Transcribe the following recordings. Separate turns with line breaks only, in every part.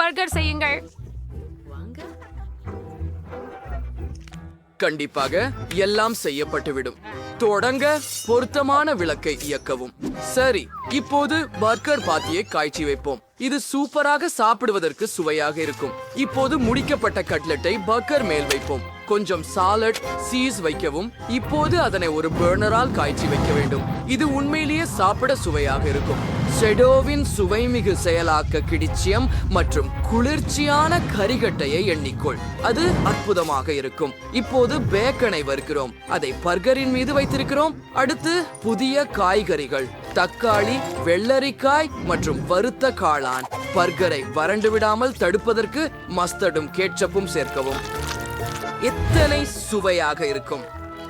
Burger செய்யுங்கள்.
கண்டிப்பாக எல்லாம் செய்யப்பட்டுவிடும். தொடங்க பொருத்தமான விளக்கை இயக்கவும். சரி இப்போது பர்கர் பாத்தியை காய்ச்சி வைப்போம். இது சூப்பராக சாப்பிடுவதற்கு சுவையாக இருக்கும். இப்போது முடிக்கப்பட்ட கட்லெட்டை பர்கர் மேல் வைப்போம். கொஞ்சம் சாலட் சீஸ் வைக்கவும். இப்போது அதனை ஒரு பேர்னரால் காய்ச்சி வைக்க வேண்டும். இது உண்மையிலேயே சாப்பிட சுவையாக இருக்கும். ஷெடோவின் சுவைமிகு செயலாக்க கிடிச்சியம் மற்றும் குளிர்ச்சியான கரிகட்டையை எண்ணிக்கொள். அது அற்புதமாக இருக்கும். இப்போது பேக்கனை வறுக்கிறோம். அதை பர்கரின் மீது வைத்திருக்கிறோம். அடுத்து புதிய காய்கறிகள். தக்காளி வெள்ளரிக்காய் மற்றும் வறுத்த காளான். பர்கரை வறண்டு விடாமல் தடுப்பதற்கு மஸ்தர்டும் கேட்சப்பும் சேர்க்கவும். எத்தனை சுவையாக இருக்கும்.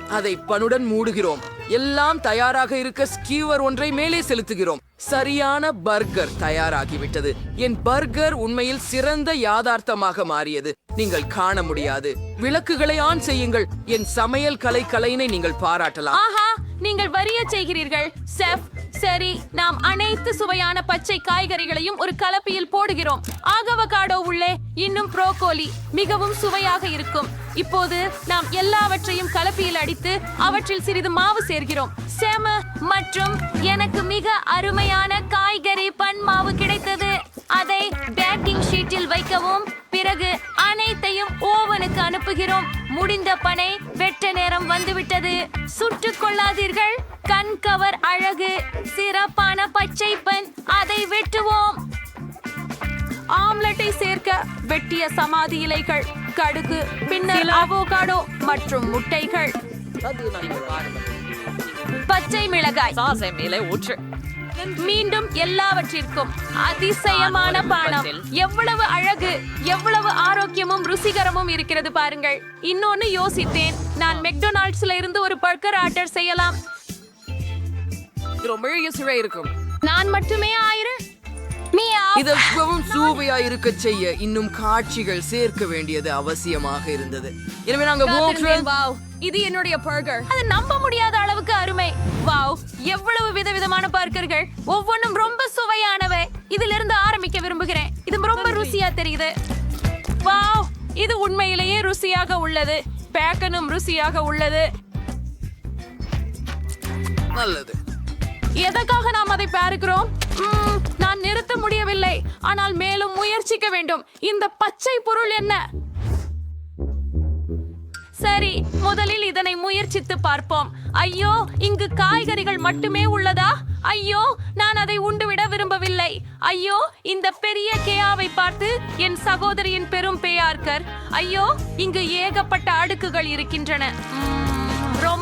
அதை பனுடன் மூடுகிறோம். எல்லாம் தயாராக இருக்க ஸ்கீவர் ஒன்றை மேலே செலுத்துகிறோம். சரியான பர்கர் தயாராகிவிட்டது. என் பர்கர் உண்மையில் சிறந்த யாதார்த்தமாக மாறியது. நீங்கள் காண முடியாது. விளக்குகளை ஆன் செய்யுங்கள். என் சமையல் கலை கலையினை நீங்கள் பாராட்டலாம்.
ஆஹா! நீங்கள் வரிய செய்கிறீர்கள். செஃப் சரி நாம் அனைத்து சுவையான பச்சை காய்கறிகளையும் ஒரு கலப்பியில் போடுகிறோம். ஆகவகாடோ உள்ளே இன்னும் ப்ரோக்கோலி மிகவும் சுவையாக இருக்கும். இப்போது நாம் எல்லாவற்றையும் கலப்பியில் அடித்து அவற்றில் சிறிது மாவு சேர்க்கிறோம் செம மற்றும் எனக்கு மிக அருமையான காய்கறி பன் மாவு கிடைத்தது. அதை பேக்கிங் ஷீட்டில் வைக்கவும் பிறகு அனைத்தையும் ஓவனுக்கு அனுப்புகிறோம். முடிந்த பனை வெட்ட நேரம் வந்துவிட்டது. சுட்டுக் கொள்ளாதீர்கள். கண் கவர் அழகு. சிறப்பான பச்சை பன் அதை வெட்டுவோம். ஆம்லெட்டை சேர்க்க வெட்டிய சமாதி இலைகள் கடுகு பின்னர் அவோகாடோ மற்றும் முட்டைகள். பச்சை மிளகாய்.
சாசை மேலே ஊற்று.
மீண்டும் எல்லாவற்றிற்கும் அதிசயமான பானம். எவ்வளவு அழகு எவ்வளவு ஆரோக்கியமும் ருசிகரமும் இருக்கிறது பாருங்கள். இன்னொன்னு யோசித்தேன். நான் மெக்டொனால்ட்ஸ்ல இருந்து ஒரு பர்கர் ஆர்டர் செய்யலாம்.
ரொம்ப இருக்கும்.
நான் மட்டுமே ஆயிரம்.
இது மிகவும் சுவையா இருக்க செய்ய இன்னும் காட்சிகள் சேர்க்க வேண்டியது அவசியமாக இருந்தது. எனவே நாங்க
இது என்னுடைய பர்கர். அது நம்ப முடியாத அளவுக்கு அருமை. வாவ் எவ்வளவு விதவிதமான பர்கர்கள். ஒவ்வொன்றும் ரொம்ப சுவையானவை. இதிலிருந்து ஆரம்பிக்க விரும்புகிறேன். இது ரொம்ப ருசியா தெரியுது. வாவ் இது உண்மையிலேயே ருசியாக உள்ளது. பேக்கனும் ருசியாக உள்ளது.
நல்லது.
எதற்காக நாம் அதை பார்க்கிறோம் நான் நிறுத்த முடியவில்லை. ஆனால் மேலும் முயற்சிக்க வேண்டும். இந்த பச்சை பொருள் என்ன? சரி முதலில் இதனை முயற்சித்து பார்ப்போம். ஐயோ இங்கு காய்கறிகள் மட்டுமே உள்ளதா? ஐயோ நான் அதை உண்டுவிட விரும்பவில்லை. ஐயோ இந்த பெரிய கேயாவை பார்த்து என் சகோதரியின் பெரும் பேயார்கர் ஐயோ இங்கு ஏகப்பட்ட அடுக்குகள் இருக்கின்றன.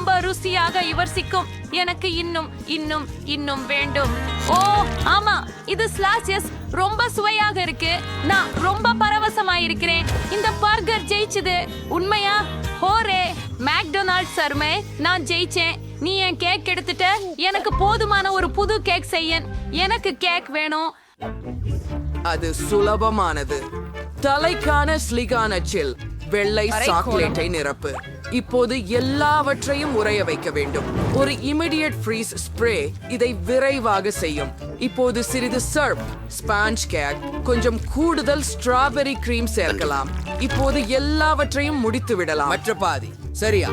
ரொம்ப ருசியாக இவர் சிக்கும் எனக்கு இன்னும் இன்னும் இன்னும் வேண்டும். ஓ ஆமா இது ஸ்லாசியஸ் ரொம்ப சுவையாக இருக்கு. நான் ரொம்ப பரவசமாயிருக்கிறேன் இந்த பர்கர் ஜெயிச்சது. உண்மையா? ஹோரே மேக்டொனால்ட்ஸ் அருமை. நான் ஜெயிச்சேன். நீ என் கேக் எடுத்துட்ட? எனக்கு போதுமான ஒரு புது கேக் செய்ய எனக்கு கேக் வேணும்.
அது சுலபமானது. தலைக்கான ஸ்லிகான சில். வெள்ளை சாக்லேட்டை நிரப்பு. இப்போது எல்லாவற்றையும் உறைய வைக்க வேண்டும். ஒரு இமிடியட் ஃப்ரீஸ் ஸ்ப்ரே இதை விரைவாக செய்யும். இப்போது சிறிது சர்ப் ஸ்பாஞ்ச் கேக் கொஞ்சம் கூடுதல் ஸ்ட்ராபெரி கிரீம் சேர்க்கலாம். இப்போது எல்லாவற்றையும் முடித்து விடலாம். மற்ற பாதி சரியா?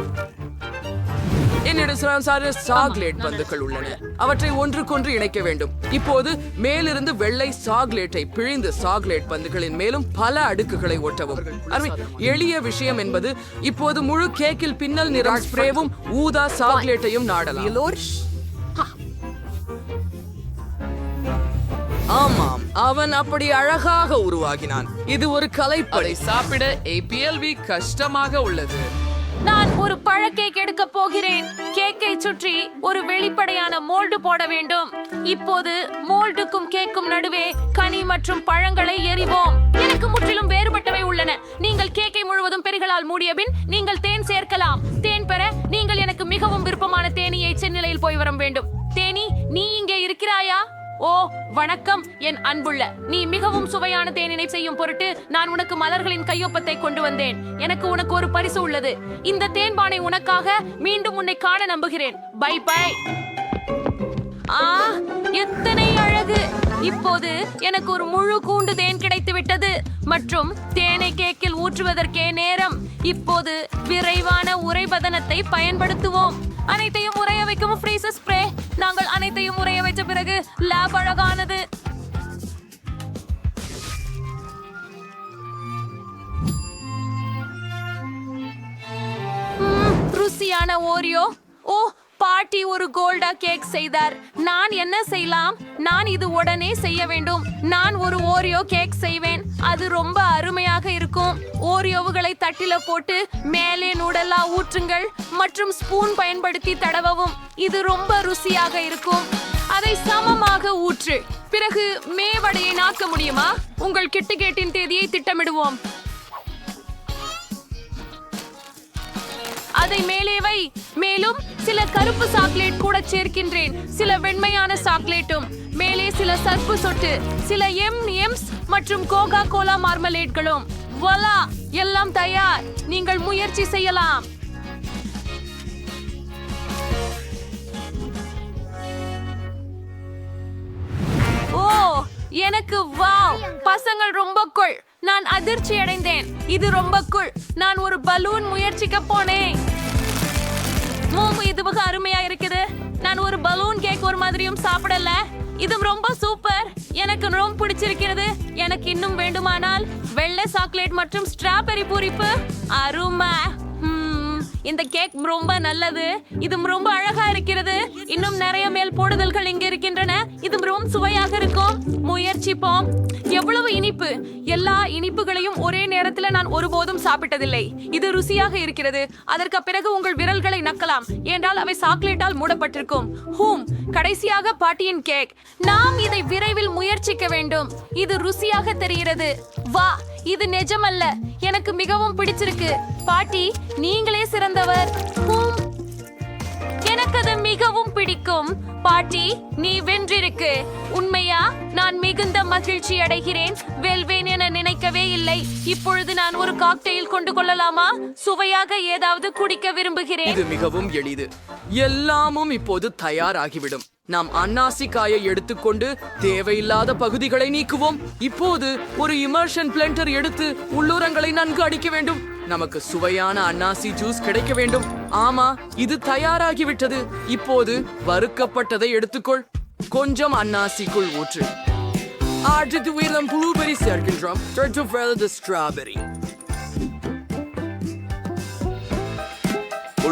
என்னிடம் சார சாக்லேட் பந்துகள் உள்ளன. அவற்றை ஒன்றுக்கொன்று இணைக்க வேண்டும். இப்போது மேலிருந்து வெள்ளை சாக்லேட்டை பிழிந்து சாக்லேட் பந்துகளின் மேலும் பல அடுக்குகளை ஒட்டவும். அருமை எளிய விஷயம் என்பது இப்போது முழு கேக்கில் பின்னல் நிறம் ஸ்ப்ரேவும் ஊதா சாக்லேட்டையும் நாடலாம். ஆமாம் அவன் அப்படி அழகாக உருவாகினான். இது ஒரு கலைப்படை.
சாப்பிட ஏபிஎல்வி கஷ்டமாக உள்ளது.
நான் ஒரு பழ கேக் எடுக்க போகிறேன். கேக்கை சுற்றி ஒரு வெளிப்படையான மோல்டு போட வேண்டும். இப்போது மோல்டுக்கும் கேக்கும் நடுவே கனி மற்றும் பழங்களை எறிவோம். எனக்கு முற்றிலும் வேறுபட்டவை உள்ளன. நீங்கள் கேக்கை முழுவதும் பெரிகளால் மூடிய பின் நீங்கள் தேன் சேர்க்கலாம். தேன் பெற நீங்கள் எனக்கு மிகவும் விருப்பமான தேனியை சென்னிலையில் போய் வர வேண்டும். தேனி நீ இங்கே இருக்கிறாயா? ஓ வணக்கம் என் அன்புள்ள. நீ மிகவும் சுவையான தேனினை செய்யும் பொருட்டு நான் உனக்கு மலர்களின் கையொப்பத்தை கொண்டு வந்தேன். எனக்கு உனக்கு ஒரு பரிசு உள்ளது. இந்த தேன்பானை உனக்காக மீண்டும் உன்னை காண நம்புகிறேன். By by. ஆ எத்தனை அழகு. இப்போது எனக்கு ஒரு முழு கூண்டு தேன் கிடைத்து விட்டது. மற்றும் தேனை கேக்கில் ஊற்றுவதற்கே நேரம். இப்போது விரைவான உறைபதனத்தை பயன்படுத்துவோம். அனைத்தையும் உறைய வைக்கும் ஃப்ரீசர் ஸ்ப்ரே நாங்கள் அனைத்தையும் உறைய வைத்த பிறகு லேப் அழகானது. ருசியான ஓரியோ ஓ பாட்டி ஒரு கோல்டா கேக் செய்தார். நான் என்ன செய்யலாம்? நான் இது உடனே செய்ய வேண்டும். நான் ஒரு ஓரியோ கேக் செய்வேன். அது ரொம்ப அருமையாக இருக்கும். ஓரியோவுகளை தட்டில போட்டு மேலே நூடலா ஊற்றுங்கள் மற்றும் ஸ்பூன் பயன்படுத்தி தடவவும். இது ரொம்ப ருசியாக இருக்கும். அதை சமமாக ஊற்று. பிறகு மேவடையை நாக்க முடியுமா? உங்கள் கிட்டுகேட்டின் தேதியை திட்டமிடுவோம். அதை மேலே வை. மேலும் சில கருப்பு சாக்லேட் கூட சேர்க்கின்றேன். சில வெண்மையான சாக்லேட்டும். மேலே சில சர்ப்பு சொட்டு சில எம் எம்ஸ் மற்றும் கோகா கோலா மார்மலேட்களும். வலா எல்லாம் தயார். நீங்கள் முயற்சி செய்யலாம். ஓ எனக்கு வாவ்! பசங்கள் ரொம்ப குள் நான் அதிர்ச்சி அடைந்தேன் இது ரொம்ப குள் நான் ஒரு பலூன் முயற்சிக்க போனேன். மோமு இது மிக அருமையா இருக்குது. நான் ஒரு பலூன் கேக் ஒரு மாதிரியும் சாப்பிடல. இது ரொம்ப சூப்பர் எனக்கு ரொம்ப பிடிச்சிருக்கிறது. எனக்கு இன்னும் வேண்டுமானால் வெள்ளை சாக்லேட் மற்றும் ஸ்ட்ராபெரி பூரிப்பு. அருமை. இந்த கேக் ரொம்ப நல்லது. இது ரொம்ப அழகா இருக்கிறது. இன்னும் நிறைய மேல் போடுதல்கள் இங்க இருக்கின்றன. இது ரொம்ப சுவையாக இருக்கும். முயற்சிப்போம். எவ்வளவு இனிப்பு. எல்லா இனிப்புகளையும் ஒரே நேரத்தில் நான் ஒருபோதும் சாப்பிட்டதில்லை. இது ருசியாக இருக்கிறது. அதற்கு பிறகு உங்கள் விரல்களை நக்கலாம். என்றால் அவை சாக்லேட்டால் மூடப்பட்டிருக்கும். ஹூம். கடைசியாக பாட்டியின் கேக். நாம் இதை விரைவில் முயற்சிக்க வேண்டும். இது ருசியாக தெரிகிறது. வா. இது நிஜமல்ல. எனக்கு மிகவும் பிடிச்சிருக்கு. பாட்டி நீங்களே சிறந்தவர். எனக்கு அது மிகவும் பிடிக்கும். பாட்டி நீ வென்றிருக்கு. உண்மையா? நான் மிகுந்த மகிழ்ச்சி அடைகிறேன். வெல்வேன் என நினைக்கவே இல்லை. இப்பொழுது நான் ஒரு காக்டெயில் கொண்டு கொள்ளலாமா? சுவையாக ஏதாவது குடிக்க விரும்புகிறேன்.
இது மிகவும் எளிது. எல்லாமும் இப்போது தயாராகிவிடும். நாம் அன்னாசி காயை எடுத்துக்கொண்டு தேவையில்லாத பகுதிகளை நீக்குவோம். இப்போது ஒரு இமர்ஷன் பிளண்டர் எடுத்து உள்ளூரங்களை நன்கு அடிக்க வேண்டும். நமக்கு சுவையான அன்னாசி ஜூஸ் கிடைக்க வேண்டும். ஆமா இது தயாராகிவிட்டது. இப்போது வறுக்கப்பட்டதை எடுத்துக்கொள். கொஞ்சம் அன்னாசிக்குள் ஊற்று. அடுத்து உயிரம் ப்ளூபெரி சேர்க்கின்றோம். ஸ்ட்ராபெரி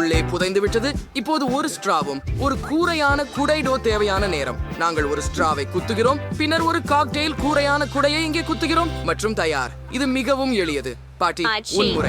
உள்ளே புதைந்து விட்டது. இப்போது ஒரு ஸ்ட்ராவும் ஒரு கூரையான குடைடோ தேவையான நேரம். நாங்கள் ஒரு ஸ்ட்ராவை குத்துகிறோம் பின்னர் ஒரு காக்டெயில் கூரையான குடையை இங்கே குத்துகிறோம் மற்றும் தயார். இது மிகவும் எளியது. பாட்டி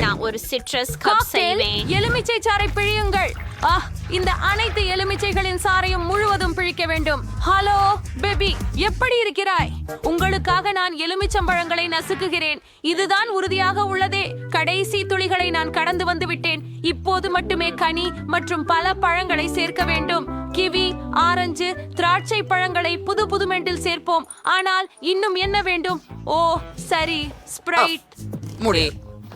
நான் ஒரு சிட்ரஸ் கப் செய்வேன்.
எலுமிச்சை சாறை பிழியுங்கள். ஆ இந்த அனைத்து எலுமிச்சைகளின் சாறையும் முழுவதும் பிழிக்க வேண்டும். ஹலோ பேபி எப்படி இருக்கிறாய்? உங்களுக்காக நான் எலுமிச்சம்பழங்களை நசுக்குகிறேன். இதுதான் உறுதியாக உள்ளதே. கடைசி துளிகளை நான் கடந்து வந்து விட்டேன். இப்போது மட்டுமே கனி மற்றும் பல பழங்களை சேர்க்க வேண்டும். கிவி ஆரஞ்சு திராட்சை பழங்களை புது புது மெண்டில் சேர்ப்போம். ஆனால் இன்னும் என்ன வேண்டும்? ஓ சரி ஸ்ப்ரைட்
முடி.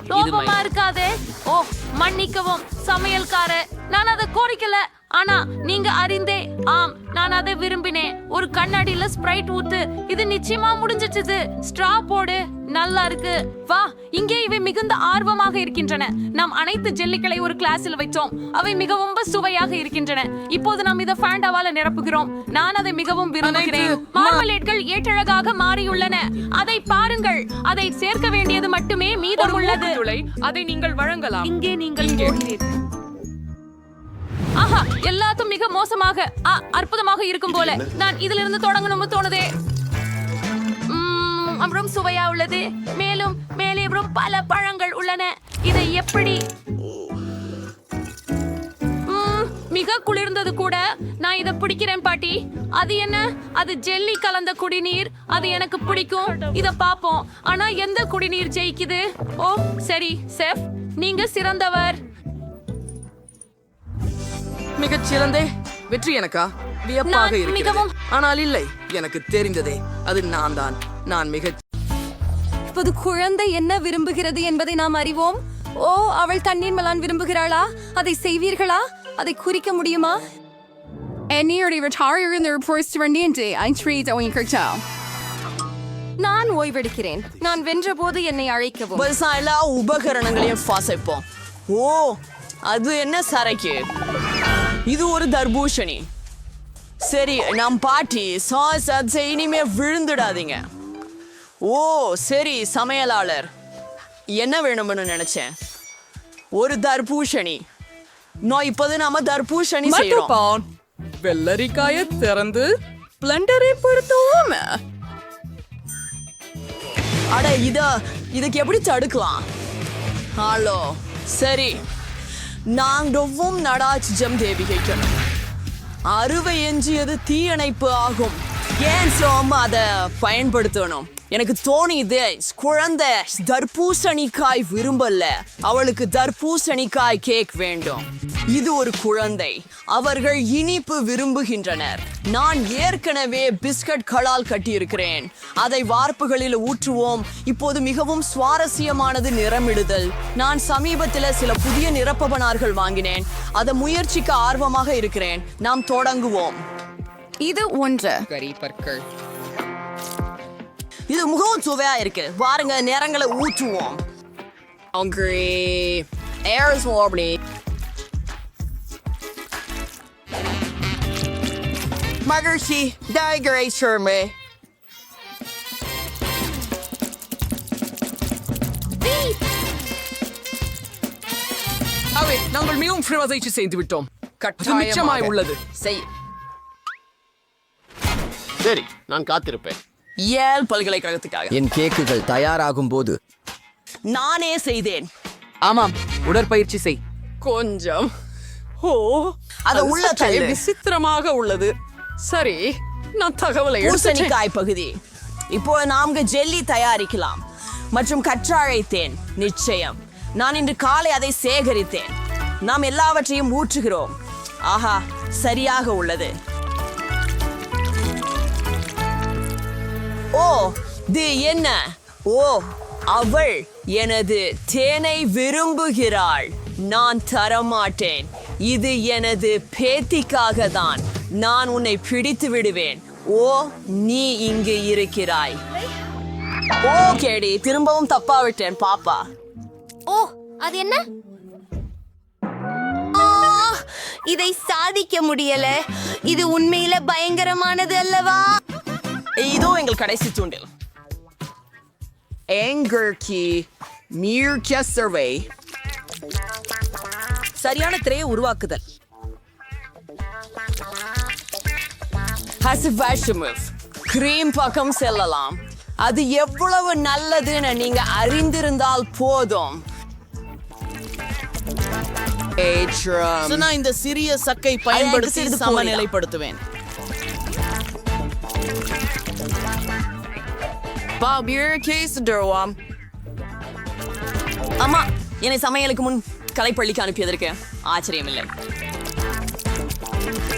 கோபமா இருக்காதே. ஓ மன்னிக்கவும். சமையல்கார நான் அதை கோரிக்கல. ஆனா நீங்க அறிந்தே ஆம் நான் அதை விரும்பினேன். ஒரு கண்ணாடியில ஸ்ப்ரைட் ஊத்து இது நிச்சயமா முடிஞ்சிச்சு ஸ்ட்ரா போடு நல்லா இருக்கு. வா இங்கே இவை மிகுந்த ஆர்வமாக இருக்கின்றன. நாம் அனைத்து ஜெல்லிகளை ஒரு கிளாஸில் வைத்தோம். அவை மிகவும் சுவையாக இருக்கின்றன. இப்போது நாம் இதை ஃபேண்டாவால நிரப்புகிறோம். நான் அதை மிகவும் விரும்புகிறேன். மார்மலேட்கள் ஏற்றழகாக மாறியுள்ளன. அதை பாருங்கள். அதை சேர்க்க வேண்டியது மட்டுமே மீதம் உள்ளது.
அதை நீங்கள் வழங்கலாம்.
இங்கே நீங்கள் போகிறீர்கள். ஆஹா எல்லாத்தும் மிக மோசமாக அற்புதமாக இருக்கும் போல. நான் இதிலிருந்து தொடங்கணும்னு தோணுதே. அப்புறம் சுவையா உள்ளது. மேலும் மேலே அப்புறம் பல பழங்கள் உள்ளன. இதை எப்படி? மிக குளிர்ந்தது கூட. நான் இதை பிடிக்கிறேன் பாட்டி. அது என்ன? அது ஜெல்லி கலந்த குடிநீர். அது எனக்கு பிடிக்கும். இத பாப்போம் ஆனா எந்த குடிநீர் ஜெயிக்குது? ஓ சரி செஃப் நீங்க சிறந்தவர்.
மிகச் சிறந்தே வெற்றி எனக்கா? வியப்பாக
நான்
இருக்கிறது. ஆனால் இல்லை எனக்கு தெரிந்ததே அது நான் தான் நான் மிகச்
இப்போது குழந்தை என்ன விரும்புகிறது என்பதை நாம் அறிவோம். ஓ அவள் தண்ணீர் மலான் விரும்புகிறாளா? அதை செய்வீர்களா? அதை குறிக்க முடியுமா. நான் ஓய்வெடுக்கிறேன். நான் வென்றபோது என்னை அழைக்கவும்.
பெருசா எல்லா உபகரணங்களையும் வாசிப்போம் ஓ அது என்ன சரக்கு? இது ஒரு தர்பூஷணி. சரி நம் பாட்டி சாஸ் அது இனிமே விழுந்துடாதீங்க. ஓ சரி சமையலாளர். என்ன வேணும்னு நினைச்சேன்? ஒரு தர்பூஷணி. நான் இப்போது நாம தர்பூஷணி செய்யறோம்
வெள்ளரிக்காய திறந்து பிளண்டரை பொருத்துவோம்.
அட இத இதுக்கு எப்படி தடுக்கலாம்? ஹலோ சரி. நாங்கவும் நடாச்சிஜம் தேவிகைக்கணும் அறுவை எஞ்சியது தீயணைப்பு ஆகும். ஏன் சோம் அதை பயன்படுத்தணும்? எனக்கு தோணிது குழந்தை தர்பூசணிக்காய் விரும்பல. அவளுக்கு தர்பூசணிக்காய் கேக் வேண்டும். இது ஒரு குழந்தை. அவர்கள் இனிப்பு விரும்புகின்றனர். நான் ஏற்கனவே பிஸ்கட் களால் கட்டியிருக்கிறேன். அதை வார்ப்புகளில் ஊற்றுவோம். இப்போது மிகவும் சுவாரஸ்யமானது நிறமிடுதல். நான் சமீபத்தில் சில புதிய நிரப்பபனார்கள் வாங்கினேன். அதை முயற்சிக்க ஆர்வமாக இருக்கிறேன். நாம் தொடங்குவோம்.
இது ஒன்று.
இது மிகவும் சுவையா இருக்கு. பாருங்க நிறங்களை ஊற்றுவோம். Hungry. Air's warming. மகிழ்ச்சி. டைகரை ஷர்மே
அவை நாங்கள் மிகவும் பிரவதைச்சு செய்து விட்டோம்.
கட்டாயமாய்
உள்ளது.
செய்.
சரி நான் காத்திருப்பேன்.
ஏல் பல்கலைக்கழகத்துக்காக.
என் கேக்குகள் தயாராகும் போது
நானே செய்தேன்.
ஆமாம் உடற்பயிற்சி செய்.
கொஞ்சம். ஓ
அது உள்ள தள்ளு.
விசித்திரமாக உள்ளது. சரி நான் தகவலை
பூசணிக்காய் பகுதி. இப்போ நாம்கு ஜெல்லி தயாரிக்கலாம். மற்றும் கற்றாழை தேன் நிச்சயம். நான் இன்று காலை அதை சேகரித்தேன். நாம் எல்லாவற்றையும் ஊற்றுகிறோம். ஆஹா சரியாக உள்ளது. ஓ இது என்ன? ஓ அவள் எனது தேனை விரும்புகிறாள். நான் தரமாட்டேன். இது எனது பேத்திக்காக தான் நான் உன்னை பிடித்து விடுவேன். ஓ நீ இங்கு இருக்கிறாய். ஓ கேடி திரும்பவும் தப்பா விட்டேன் பாப்பா.
ஓ அது என்ன? இதை சாதிக்க முடியல. இது உண்மையில பயங்கரமானது அல்லவா?
இதோ எங்கள் கடைசி தூண்டில் எங்கர்கி மீர்கிய சர்வே சரியான திரையை உருவாக்குதல். கிரீம் பக்கம் செல்லலாம். அது எவ்வளவு நல்லதுன்னு நீங்க அறிந்திருந்தால் போதும்.
நான் இந்த சிறிய சக்கை
எனக்கு
பயன்படுத்தி
சிறிது
சமநிலைப்படுத்துவேன்
ஆமா என்னை சமையலுக்கு முன் கலைப்பள்ளிக்கு அனுப்பியதற்கு ஆச்சரியமில்லை.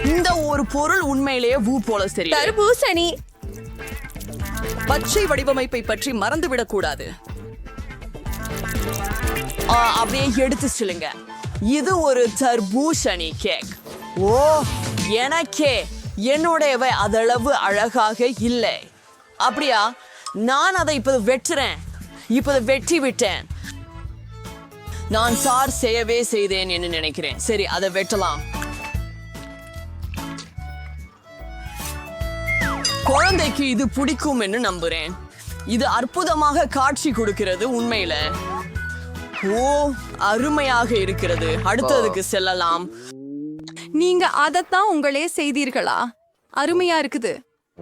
இந்த ஒரு பொருள் உண்மையிலேயே பூ போல தெரியும்
தர்பூசணி.
பச்சை வடிவமைப்பை பற்றி மறந்துவிடக் கூடாது. அப்படியே எடுத்து சொல்லுங்க. இது ஒரு தர்பூசணி கேக் ஓ எனக்கே. என்னுடையவை அதளவு அழகாக இல்லை. அப்படியா? நான் அதை இப்போது வெட்டுறேன். இப்போது வெட்டி விட்டேன் நான் சார் செய்யவே செய்தேன் என்று நினைக்கிறேன். சரி அதை வெட்டலாம். குழந்தைக்கு இது பிடிக்கும் என்று நம்புறேன். இது அற்புதமாக காட்சி கொடுக்கிறது உண்மையில. ஓ அருமையாக இருக்கிறது. அடுத்ததுக்கு செல்லலாம்.
நீங்க அதைத்தான் உங்களே செய்தீர்களா? அருமையா இருக்குது.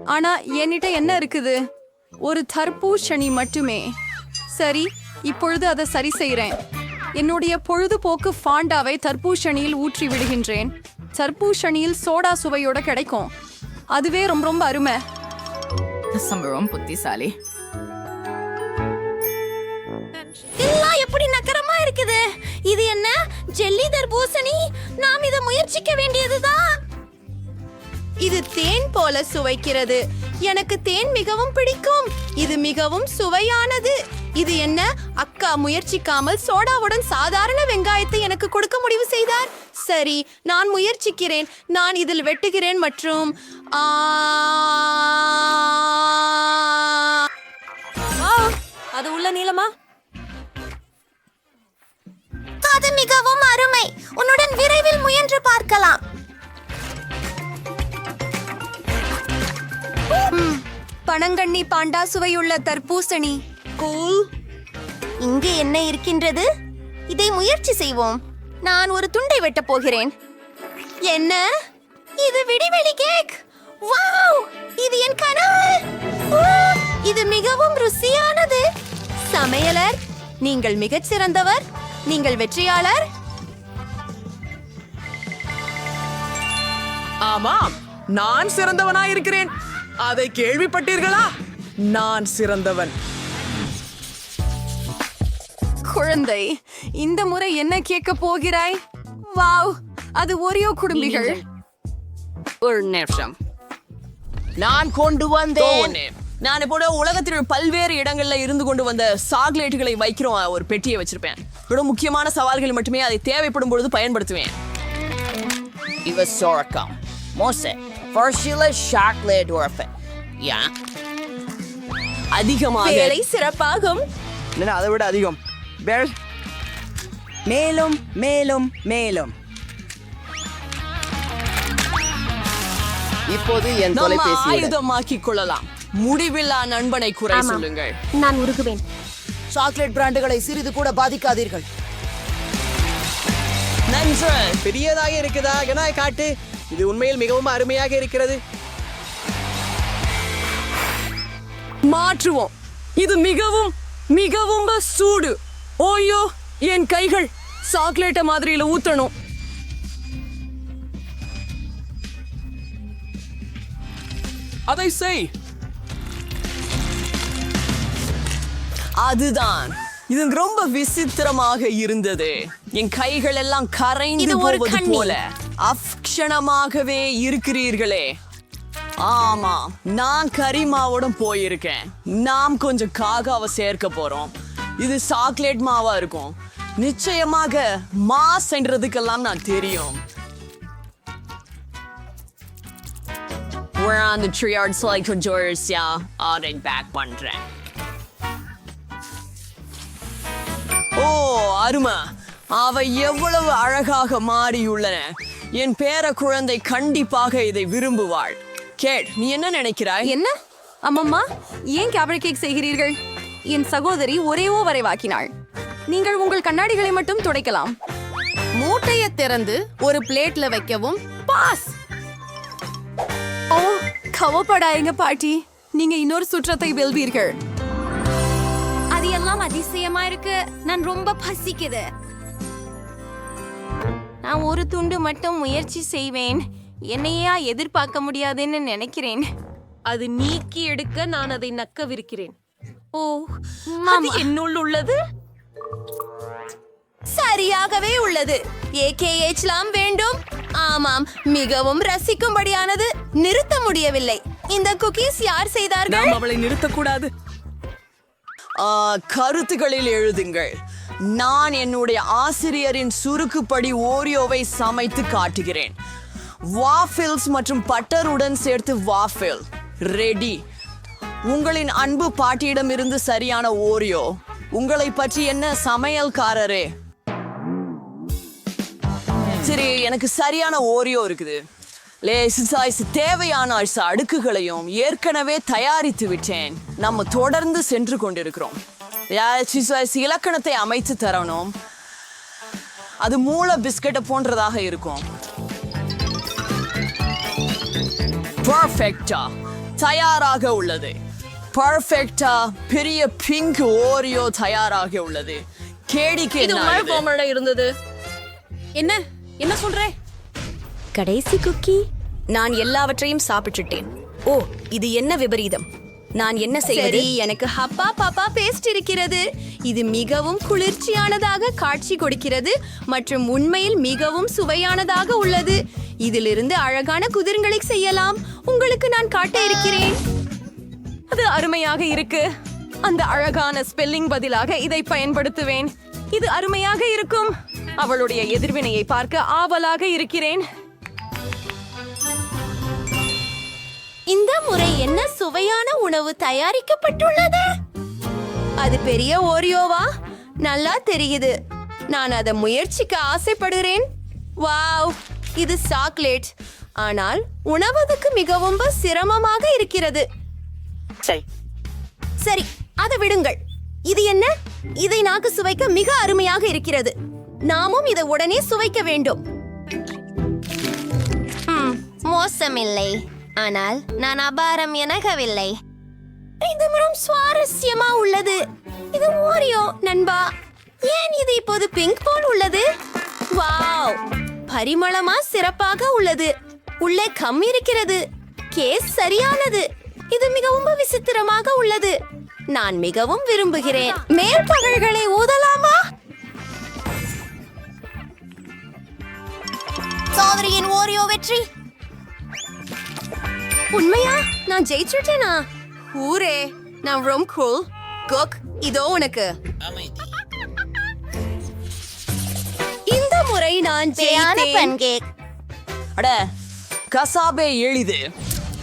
ஆனா என்கிட்ட என்ன இருக்குது? ஒரு தர்பூசணி மட்டுமே. சரி இப்பொழுது அதை சரி செய்றேன். என்னுடைய பொழுதுபோக்கு ஃபாண்டாவை தர்பூசணியில் ஊற்றி விடுகின்றேன். தர்பூசணியில் சோடா சுவையோட கிடைக்கும். அதுவே ரொம்ப ரொம்ப அருமை.
சம்பவம் புத்திசாலி.
எல்லாம் எப்படி நக்கரமா இருக்குது? இது என்ன? ஜெல்லி தர்பூசணி நாம் இதை முயற்சிக்க வேண்டியதுதான். இது தேன் போல சுவைக்கிறது. எனக்கு தேன் மிகவும் பிடிக்கும். இது மிகவும் சுவையானது. இது என்ன? அக்கா முயற்சிக்காமல் சோடாவுடன் சாதாரண வெங்காயத்தை எனக்கு கொடுக்க முடிவு செய்தார். சரி நான் முயற்சிக்கிறேன். நான் இதில் வெட்டுகிறேன் மற்றும் ஆ
அது உள்ள நீளமா?
அது மிகவும் அருமை. உன்னுடன் விரைவில் முயன்று பார்க்கலாம்.
பனங்கண்ணி பாண்டா சுவையுள்ள தர்பூசணி.
இங்கு என்ன இருக்கின்றது? இதை முயற்சி செய்வோம். நான் ஒரு துண்டை வெட்டப் போகிறேன். என்ன? இது விடிவெளி கேக். வாவ்! இது என் கனவு இது மிகவும் ருசியானது. சமையலர் நீங்கள் மிகச் சிறந்தவர் நீங்கள் வெற்றியாளர்?
ஆமாம் நான் சிறந்தவனா இருக்கிறேன் அதை கேள்விப்பட்டீர்களா? நான் சிறந்தவன்.
குழந்தை இந்த முறை என்ன கேட்க போகிறாய்? வாவ் அது ஒரியோ குடும்பிகள்.
ஒரு நிமிஷம்.
நான் கொண்டு வந்தேன். நான் இப்போ உலகத்தில் பல்வேறு இடங்கள்ல இருந்து கொண்டு வந்த சாக்லேட்டுகளை வைக்கிறோம் ஒரு பெட்டியை வச்சிருப்பேன். ரொம்ப முக்கியமான சவால்கள் மட்டுமே அதை தேவைப்படும் பொழுது பயன்படுத்துவேன்.
இவ சொரக்கம் மோச ஃபர்ஸ்ட்ல சாக்லேட் உரப்பேன் யா
அதிகமாக
வேலை சிறப்பாகும்.
இல்லைன்னா அதை விட அதிகம். பெல் மேலும் மேலும் மேலும்.
இப்போது என் தொலைபேசி
ஆயுதமாக்கிக் கொள்ளலாம். முடிவில்லா நண்பனை குறை சொல்லுங்கள்.
நான் உருகுவேன்.
சாக்லேட் பிராண்டுகளை சிறிது கூட பாதிக்காதீர்கள்.
நன்று.
பெரியதாக இருக்குதா? என காட்டு. இது உண்மையில் மிகவும் அருமையாக இருக்கிறது.
மாற்றுவோம். இது மிகவும் மிகவும் சூடு. ஓயோ என் கைகள் சாக்லேட்ட மாதிரியில ஊத்தணும்.
அதை செய்.
அதுதான். இது ரொம்ப விசித்திரமாக இருந்தது. என் கைகள் எல்லாம் கரைந்து போவது. போல. அஃப்ஷணமாகவே இருக்கிறீர்களே. ஆமா நான் கரிமாவோட போயிருக்கேன். நாம் கொஞ்சம் காகாவை சேர்க்க போறோம். இது சாக்லேட் மாவா இருக்கும். நிச்சயமாக மாஸ் என்றதுக்கெல்லாம் நான் தெரியும். We're on the Triards like Georgia. அதை பேக் பண்றேன். ஓ அருமா. அவை எவ்வளவு அழகாக மாறியுள்ளன. என் பேர குழந்தை கண்டிப்பாக இதை விரும்புவாள். கேட் நீ என்ன நினைக்கிறாய்?
என்ன? அம்மம்மா ஏன் கேபல் கேக் செய்கிறீர்கள்? என் சகோதரி ஒரே ஓ வரைவாக்கினாள். நீங்கள் உங்கள் கண்ணாடிகளை மட்டும் துடைக்கலாம்.
மூட்டையை திறந்து ஒரு பிளேட்ல வைக்கவும் பாஸ்.
ஓ கவப்படாயங்க பாட்டி. நீங்க இன்னொரு சுற்றத்தை வெல்வீர்கள்.
அது எல்லாம் அதிசயமா இருக்கு. நான் ரொம்ப பசிக்குது. நான் ஒரு துண்டு மட்டும் முயற்சி செய்வேன். என்னையா எதிர்பார்க்க முடியாதுன்னு நினைக்கிறேன்.
அது நீக்கி எடுக்க நான் அதை நக்கவிருக்கிறேன். ஓ அது. என்னுள் உள்ளது?
சரியாகவே உள்ளது. ஏகேஎச்லாம் வேண்டும். ஆமாம் மிகவும் ரசிக்கும்படியானது. நிறுத்த முடியவில்லை. இந்த குக்கீஸ் யார் செய்தார்கள்?
அவளை நிறுத்தக்கூடாது.
கருத்துகளில் எழுதுங்கள். நான் என்னுடைய ஆசிரியரின் சுருக்குப்படி ஓரியோவை சமைத்து காட்டுகிறேன். வாஃபில்ஸ் மற்றும் பட்டருடன் சேர்த்து வாஃபில். ரெடி. உங்களின் அன்பு பாட்டியிடமிருந்து சரியான ஓரியோ. உங்களை பற்றி என்ன சமையல்காரரே? சரி எனக்கு சரியான ஓரியோ இருக்குது. லேசு சாய்ஸ் தேவையான அடுக்குகளையும் ஏற்கனவே தயாரித்து விட்டேன். நம்ம தொடர்ந்து சென்று கொண்டிருக்கிறோம். இலக்கணத்தை அமைத்து தரணும். அது மூல பிஸ்கட்டை போன்றதாக இருக்கும். பர்ஃபெக்டா தயாராக உள்ளது. பர்ஃபெக்டா பெரிய பிங்க் ஓரியோ தயாராக உள்ளது. கேடிக்கு
இருந்தது. என்ன? என்ன சொல்றே?
கடைசி குக்கி
நான் எல்லாவற்றையும் சாப்பிட்டுட்டேன். ஓ இது என்ன விபரீதம்? நான் என்ன செய்வது?
எனக்கு ஹப்பா பாப்பா பேஸ்ட் இருக்கிறது. இது மிகவும் குளிர்ச்சியானதாக காட்சி கொடுக்கிறது மற்றும் உண்மையில் மிகவும் சுவையானதாக உள்ளது. இதிலிருந்து அழகான குதிரங்களை செய்யலாம். உங்களுக்கு நான் காட்ட இருக்கிறேன்.
அது அருமையாக இருக்கு. அந்த அழகான ஸ்பெல்லிங் பதிலாக இதை பயன்படுத்துவேன். இது அருமையாக இருக்கும். அவளுடைய எதிர்வினையை பார்க்க ஆவலாக இருக்கிறேன்.
இந்த முறை என்ன சுவையான உணவு தயாரிக்கப்பட்டுள்ளது? அது பெரிய ஓரியோவா? நல்லா தெரியுது. நான் அதை முயற்சிக்க ஆசைப்படுகிறேன். வாவ் இது சாக்லேட். ஆனால் உணவதுக்கு மிகவும் சிரமமாக இருக்கிறது.
சரி.
சரி அதை விடுங்கள். இது என்ன? இதை நாக்கு சுவைக்க மிக அருமையாக இருக்கிறது. நாமும் இதை உடனே சுவைக்க வேண்டும். ம், மோசமில்லை. ஆனால் நான் அபாரம் எனகவில்லை. இது மிகவும் சுவாரஸ்யமா உள்ளது. இது ஓரியோ நண்பா. ஏன் இது இப்போது பிங்க் போல் உள்ளது? வாவ்! பரிமளமா சிறப்பாக உள்ளது. உள்ளே கம் இருக்கிறது. கேஸ் சரியானது. இது மிகவும் விசித்திரமாக உள்ளது. நான் மிகவும் விரும்புகிறேன். மேல் பகல்களை ஊதலாமா? சோதரியின் ஓரியோ வெற்றி. உண்மையா? நான் ஜெயிச்சுட்டேனா? ஊரே நான் ரொம்ப கூல் குக் இதோ உனக்கு. இந்த முறை நான் ஜெயித்தேன்.
அட கசாபே எளிது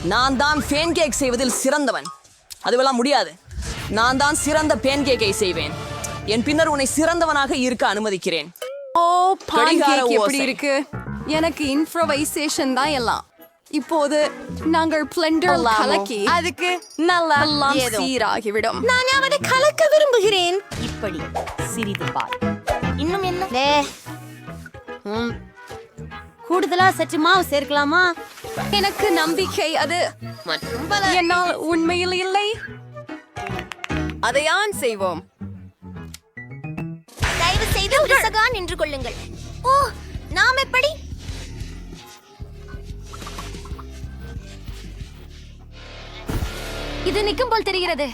நான் தான் பேன் கேக் செய்வதில் சிறந்தவன். அதுவெல்லாம் முடியாது. நான் தான் சிறந்த பேன் கேக்கை செய்வேன். என் பின்னர் உன்னை சிறந்தவனாக இருக்க அனுமதிக்கிறேன்.
ஓ pancake எப்படி. இருக்கு? எனக்கு இம்ப்ரவைசேஷன் தான் எல்லாம். இப்போது நாங்கள் பிளெண்டர். கலக்கி
அதுக்கு நல்லா.
சீராகிவிடும்.
நான் அவனை கலக்க விரும்புகிறேன்.
இப்படி சிறிது பால்.
இன்னும் என்ன? கூடுதலா சற்று மாவு சேர்க்கலாமா?
எனக்கு நம்பிக்கை அது. என்னால் உண்மையில் இல்லை. அதை ஆன் செய்வோம்.
தயவு செய்து நின்று கொள்ளுங்கள். ஓ நாம் எப்படி? இது நிற்கும் போல் தெரிகிறது.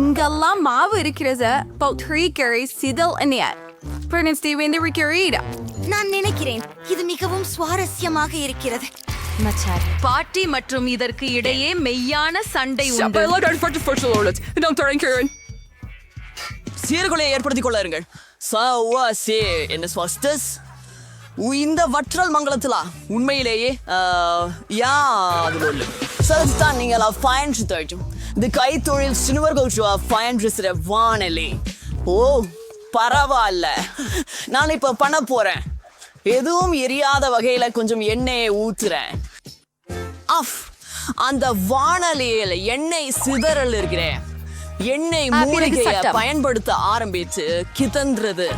இங்கெல்லாம் மாவு இருக்கிறது பௌத்ரீக்கரை சிதல் இருக்கிறீரா
நான் நினைக்கிறேன் இது மிகவும் சுவாரஸ்யமாக இருக்கிறது.
பாட்டி மற்றும் இதற்கு இடையே மெய்யான சண்டை உண்டு.
சீர்குலையை ஏற்படுத்திக் கொள்ளாருங்கள். சே என்ன ஸ்வஸ்தஸ் இந்த வற்றல் மங்களத்திலா உண்மையிலேயே. யா அது ஒன்று சரிதான் நீங்கள்? ஃபைன் தோற்றும் இந்த கைத்தொழில் சிறுவர்கள் ஃபைன் வானலி. ஓ பரவாயில்ல நான் இப்போ பண்ண போறேன். எதுவும் எரியாத வகையில கொஞ்சம் எண்ணெயை ஊத்துறேன். அஃப் அந்த வானலியில எண்ணெய் சிதறல் இருக்கிறேன் எண்ணெய் மூலிகையை. பயன்படுத்த ஆரம்பிச்சு கிதன்றது.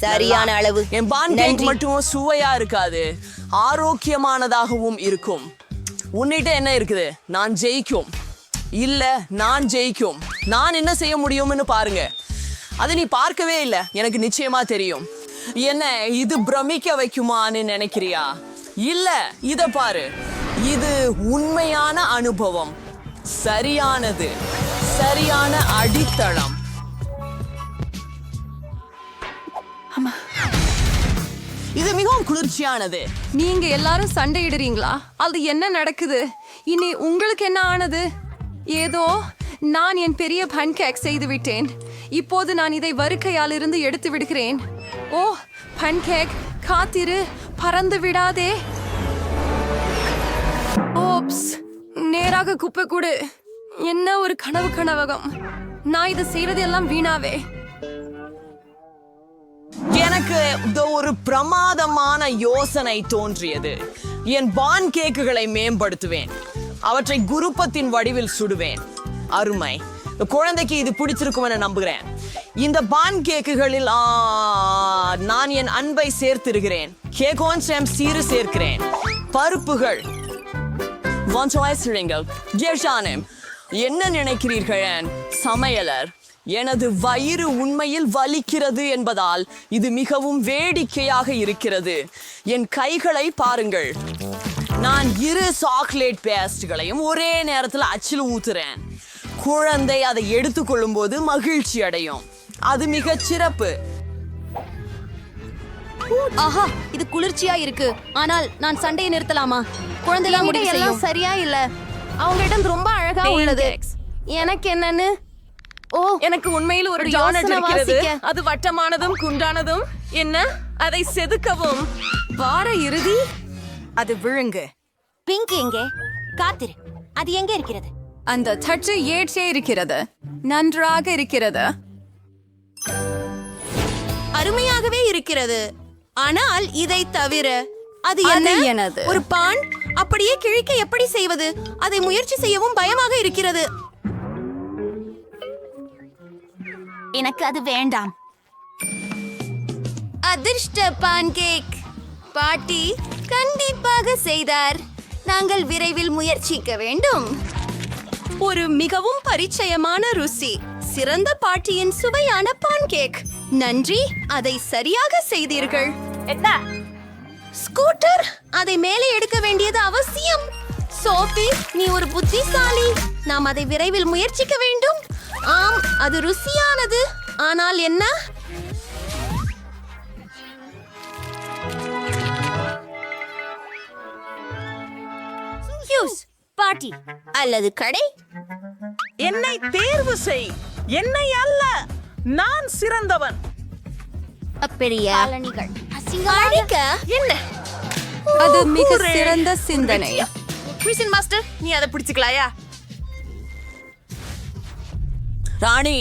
சரியான அளவு.
என் பான் கேக்
நன்றி.
மட்டும் சுவையா இருக்காது. ஆரோக்கியமானதாகவும் இருக்கும். உன்னிட்ட என்ன இருக்குது? நான் ஜெயிக்கும். இல்ல நான் ஜெயிக்கும். நான் என்ன செய்ய முடியும்னு பாருங்க. அதை நீ பார்க்கவே இல்ல. எனக்கு நிச்சயமா தெரியும். என்ன இது பிரமிக்க வைக்குமான்னு நினைக்கிறியா? இல்ல இத பாரு. இது உண்மையான அனுபவம். சரியானது. சரியான அடித்தளம். இது மிகவும் குளிர்ச்சியானது.
நீங்க எல்லாரும் சண்டையிடுறீங்களா? அது என்ன நடக்குது? இனி உங்களுக்கு என்ன ஆனது? ஏதோ நான் என் பெரிய பன்கேக் செய்து விட்டேன். இப்போது நான் இதை வறுக்கையால் இருந்து எடுத்து விடுகிறேன். ஓ பன்கேக் காத்திரு பறந்து விடாதே. ஓப்ஸ் நேராக குப்பை கூடு. என்ன ஒரு கனவு கனவகம். நான் இதை செய்வது எல்லாம் வீணாவே.
எனக்கு இந்த ஒரு பிரமாதமான யோசனை தோன்றியது. என் பான் கேக்குகளை மேம்படுத்துவேன். அவற்றை குருப்பத்தின் வடிவில் சுடுவேன். அருமை. குழந்தைக்கு இது பிடிச்சிருக்கும் என நம்புகிறேன். இந்த பான் கேக்குகளில் ஆ, நான் என் அன்பை சேர்த்திருக்கிறேன். கேகோன்சம் சீறு சேர்க்கிறேன். பருப்புகள். வஞ்சவாய்ச்சிடுங்கள் ஜெர்ஷானம் என்ன நினைக்கிறீர்கள் சமையலர்? எனது வயிறு உண்மையில் வலிக்கிறது என்பதால் இது மிகவும் வேடிக்கையாக இருக்கிறது. என் கைகளை பாருங்கள். நான் இரு சாக்லேட் பேஸ்ட்களையும் ஒரே நேரத்தில் அச்சில் ஊத்துறேன். குழந்தை அதை எடுத்துக்கொள்ளும் போது மகிழ்ச்சி அடையும். அது மிகச் சிறப்பு.
ஆஹா இது குளிர்ச்சியா இருக்கு. ஆனால் நான் சண்டையை நிறுத்தலாமா? குழந்தைலாம் முடிவு எல்லாம் சரியா இல்ல. அவங்களிடம் ரொம்ப அழகா உள்ளது. எனக்கு என்னன்னு? ஓ
எனக்கு உண்மையில் ஒரு
யோசனை
இருக்கிறது. அது வட்டமானதும் குண்டானதும் என்ன? அதை செதுக்கவும்.
வார இறுதி.
அது விழுங்கு.
பிங்க் எங்கே? காத்திரு. அது எங்க இருக்கிறது?
அந்த தட்டு ஏற்றே இருக்கிறது. நன்றாக இருக்கிறது.
அருமையாகவே இருக்கிறது. ஆனால் இதை தவிர அது
அது
என்ன?
எனது.
ஒரு பான்? அப்படியே கிழிக்க எப்படி செய்வது? அதை முயற்சி செய்யவும் பயமாக இருக்கிறது. எனக்கு அது வேண்டாம். அதிர்ஷ்ட பான்கேக். பாட்டி கண்டிப்பாக செய்தார். நாங்கள் விரைவில் முயற்சிக்க வேண்டும். ஒரு மிகவும் பரிச்சயமான ருசி. சிறந்த பாட்டியின் சுவையான பான்கேக். நன்றி அதை சரியாக செய்தீர்கள். ஸ்கூட்டர் அதை மேலே எடுக்க வேண்டியது அவசியம். சோஃபி நீ ஒரு புத்திசாலி. நாம் அதை விரைவில் முயற்சிக்க வேண்டும். ஆம் அது ருசியானது. ஆனால் என்ன? பாட்டி. அல்லது கடை.
என்னை தேர்வு செய். என்னை அல்ல நான் சிறந்தவன்.
அப்படியா என்ன?
அது மிக சிறந்த சிந்தனை.
மாஸ்டர் நீ அதை பிடிச்சுக்கலாயா? ராணி